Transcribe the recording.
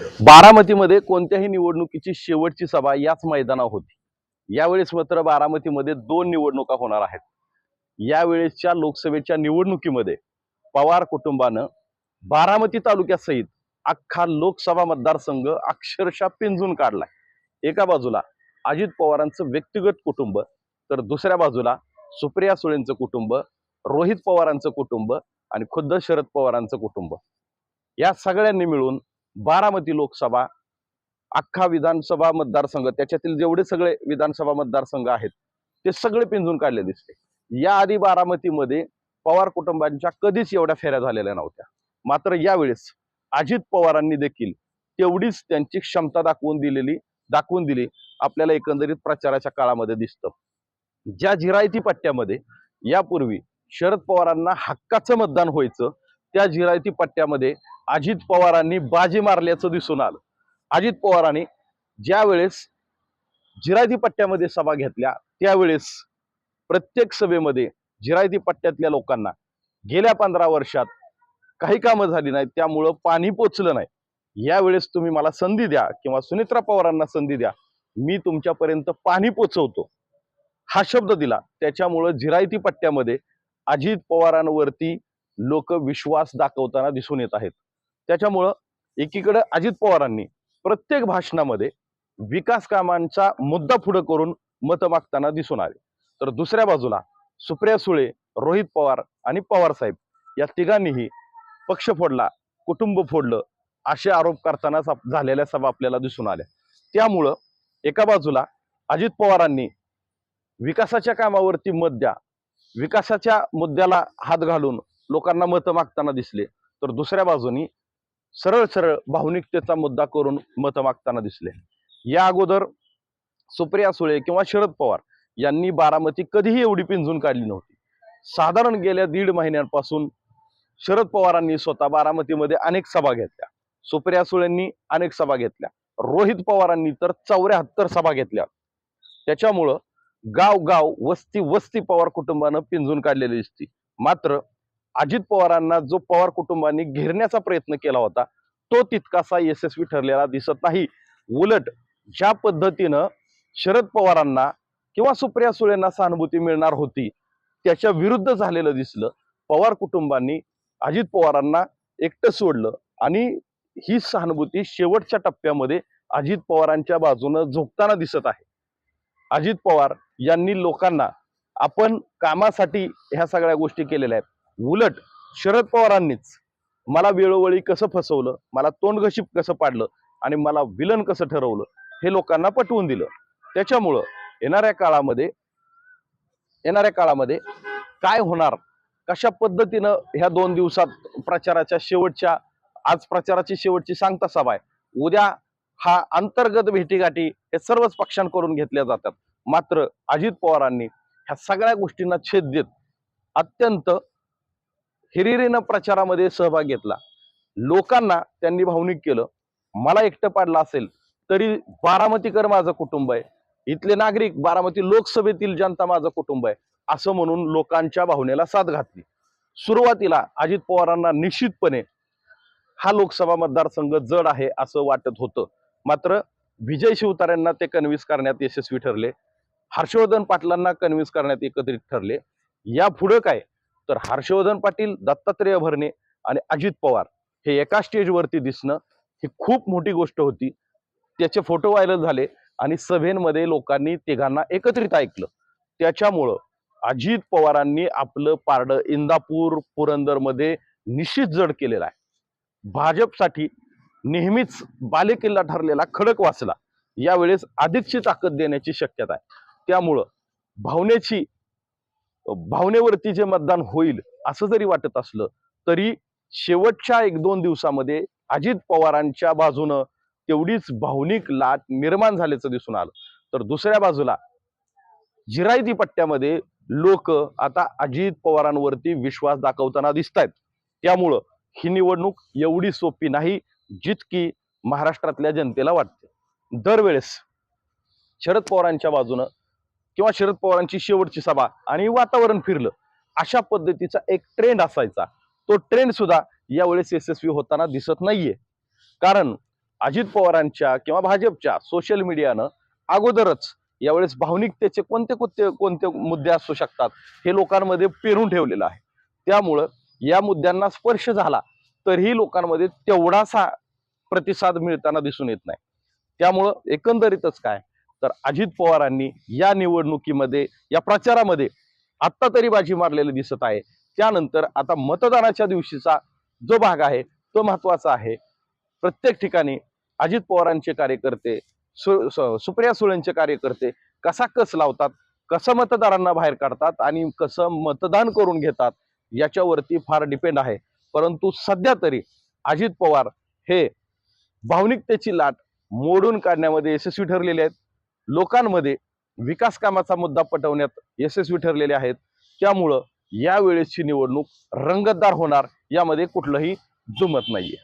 बारामतीमध्ये कोणत्याही निवडणुकीची शेवटची सभा याच मैदानावर होती. यावेळेस मात्र बारामतीमध्ये दोन निवडणुका होणार आहेत. यावेळेसच्या लोकसभेच्या निवडणुकीमध्ये पवार कुटुंबानं बारामती तालुक्यासहित अख्खा लोकसभा मतदारसंघ अक्षरशः पिंजून काढलाय. एका बाजूला अजित पवारांचं व्यक्तिगत कुटुंब तर दुसऱ्या बाजूला सुप्रिया सुळेंचं कुटुंब रोहित पवारांचं कुटुंब आणि खुद्द शरद पवारांचं कुटुंब. या सगळ्यांनी मिळून बारामती लोकसभा अख्खा विधानसभा मतदारसंघ त्याच्यातील जेवढे सगळे विधानसभा मतदारसंघ आहेत ते सगळे पिंजून काढले दिसते. याआधी बारामतीमध्ये पवार कुटुंबांच्या कधीच एवढ्या फेऱ्या झालेल्या नव्हत्या. मात्र यावेळेस अजित पवारांनी देखील तेवढीच त्यांची क्षमता दाखवून दिलेली दाखवून दिली आपल्याला एकंदरीत प्रचाराच्या काळामध्ये दिसतं. ज्या जिरायती पट्ट्यामध्ये यापूर्वी शरद पवारांना हक्काचं मतदान व्हायचं त्या जिरायती पट्ट्यामध्ये अजित पवारांनी बाजी मारल्याचं दिसून आलं. अजित पवारांनी ज्यावेळेस जिरायती पट्ट्यामध्ये सभा घेतल्या त्यावेळेस प्रत्येक सभेमध्ये जिरायती पट्ट्यातल्या लोकांना गेल्या पंधरा वर्षात काही कामं झाली नाहीत त्यामुळं पाणी पोचलं नाही. यावेळेस तुम्ही मला संधी द्या किंवा सुनित्रा पवारांना संधी द्या मी तुमच्यापर्यंत पाणी पोचवतो. हा शब्द दिला. त्याच्यामुळं जिरायती पट्ट्यामध्ये अजित पवारांवरती लोक विश्वास दाखवताना दिसून येत आहेत. त्याच्यामुळं एकीकडे अजित पवारांनी प्रत्येक भाषणामध्ये विकास कामांचा मुद्दा पुढे करून मतं मागताना दिसून आले. तर दुसऱ्या बाजूला सुप्रिया सुळे रोहित पवार आणि पवार साहेब या तिघांनीही पक्ष फोडला कुटुंब फोडलं असे आरोप करताना सा- झालेल्या सभा आपल्याला दिसून आल्या. त्यामुळं एका बाजूला अजित पवारांनी विकासाच्या कामावरती मत द्या विकासाच्या मुद्द्याला हात घालून लोकांना मतं मागताना दिसले तर दुसऱ्या बाजूनी सरळ सरळ भावनिकतेचा मुद्दा करून मतं मागताना दिसले. या अगोदर सुप्रिया सुळे किंवा शरद पवार यांनी बारामती कधीही एवढी पिंजून काढली नव्हती. साधारण गेल्या दीड महिन्यांपासून शरद पवारांनी स्वतः बारामतीमध्ये अनेक सभा घेतल्या. सुप्रिया सुळेंनी अनेक सभा घेतल्या. रोहित पवारांनी तर चौऱ्याहत्तर सभा घेतल्या. त्याच्यामुळं गाव गाव वस्ती वस्ती पवार कुटुंबानं पिंजून काढलेली दिसती. मात्र अजित पवारांना जो पवार कुटुंबांनी घेरण्याचा प्रयत्न केला होता तो तितकासा यशस्वी ठरलेला दिसत नाही. उलट ज्या पद्धतीनं शरद पवारांना किंवा सुप्रिया सुळेंना सहानुभूती मिळणार होती त्याच्या विरुद्ध झालेलं दिसलं. पवार कुटुंबांनी अजित पवारांना एकटं सोडलं आणि ही सहानुभूती शेवटच्या टप्प्यामध्ये अजित पवारांच्या बाजूनं झोपताना दिसत आहे. अजित पवार यांनी लोकांना आपण कामासाठी ह्या सगळ्या गोष्टी केलेल्या आहेत. उलट शरद पवारांनीच मला वेळोवेळी कसं फसवलं मला तोंडघशीप कसं पाडलं आणि मला विलन कसं ठरवलं हे लोकांना पटवून दिलं. त्याच्यामुळं येणाऱ्या काळामध्ये येणाऱ्या काळामध्ये काय होणार कशा पद्धतीनं ह्या दोन दिवसात प्रचाराच्या शेवटच्या आज प्रचाराची शेवटची सांगता सभा आहे उद्या हा अंतर्गत भेटीगाठी हे सर्वच पक्षांकडून घेतल्या जातात. मात्र अजित पवारांनी ह्या सगळ्या गोष्टींना छेद देत अत्यंत हिरिरीनं प्रचारामध्ये सहभाग घेतला. लोकांना त्यांनी भावनिक केलं मला एकटं पाडलं असेल तरी बारामतीकर माझं कुटुंब आहे. इथले नागरिक बारामती लोकसभेतील जनता माझं कुटुंब आहे. असं म्हणून लोकांच्या भावनेला साथ घातली. सुरुवातीला अजित पवारांना निश्चितपणे हा लोकसभा मतदारसंघ जड आहे असं वाटत होतं. मात्र विजय शिवतारेंना ते कन्व्हिन्स करण्यात यशस्वी ठरले. हर्षवर्धन पाटलांना कन्व्हिन्स करण्यात एकत्रित ठरले. या पुढं काय? तर हर्षवर्धन पाटील दत्तात्रेय भरणे आणि अजित पवार हे एका स्टेजवरती दिसणं ही खूप मोठी गोष्ट होती. त्याचे फोटो व्हायरल झाले आणि सभेमध्ये लोकांनी तिघांना एकत्रित ऐकलं. त्याच्यामुळं अजित पवारांनी आपलं पारडं इंदापूर पुरंदरमध्ये निश्चित जड केलेलं आहे. भाजपसाठी नेहमीच बालेकिल्ला ठरलेला खडक वाचला यावेळेस अधिकची ताकद देण्याची शक्यता आहे. त्यामुळं भावनेची भावनेवरती जे मतदान होईल असं जरी वाटत असलं तरी शेवटच्या एक दोन दिवसामध्ये अजित पवारांच्या बाजूनं तेवढीच भावनिक लाट निर्माण झाल्याचं दिसून आलं. तर दुसऱ्या बाजूला जिरायती पट्ट्यामध्ये लोक आता अजित पवारांवरती विश्वास दाखवताना दिसत आहेत त्यामुळं ही निवडणूक एवढी सोपी नाही जितकी महाराष्ट्रातल्या जनतेला वाटते. दरवेळेस शरद पवारांच्या बाजूनं किंवा शरद पवारांची शेवटची सभा आणि वातावरण फिरलं अशा पद्धतीचा एक ट्रेंड असायचा. तो ट्रेंड सुद्धा यावेळेस यशस्वी होताना दिसत नाहीये. कारण अजित पवारांच्या किंवा भाजपच्या सोशल मीडियानं अगोदरच यावेळेस भावनिकतेचे कोणते कोणते कोणते मुद्दे असू शकतात हे लोकांमध्ये पेरून ठेवलेलं आहे. त्यामुळं या मुद्द्यांना स्पर्श झाला तरीही लोकांमध्ये तेवढासा प्रतिसाद मिळताना दिसून येत नाही. त्यामुळं एकंदरीतच काय तर अजित पवारांनी या निवडणुकीमध्ये या प्रचारामध्ये आत्ता तरी बाजी मारलेली दिसत आहे. त्यानंतर आता मतदानाच्या दिवशीचा जो भाग आहे तो महत्त्वाचा आहे. प्रत्येक ठिकाणी अजित पवारांचे कार्यकर्ते सु सु- सुप्रिया सुळेंचे कार्यकर्ते कसा कस लावतात कसं मतदारांना बाहेर काढतात आणि कसं मतदान करून घेतात याच्यावरती फार डिपेंड आहे. परंतु सध्या तरी अजित पवार हे भावनिकतेची लाट मोडून काढण्यामध्ये यशस्वी ठरलेले आहेत. लोकांमध्ये विकास कामाचा मुद्दा पटवण्यात यशस्वी ठरलेले आहेत. त्यामुळं यावेळेसची निवडणूक रंगतदार होणार यामध्ये कुठलंही दुमत नाहीये.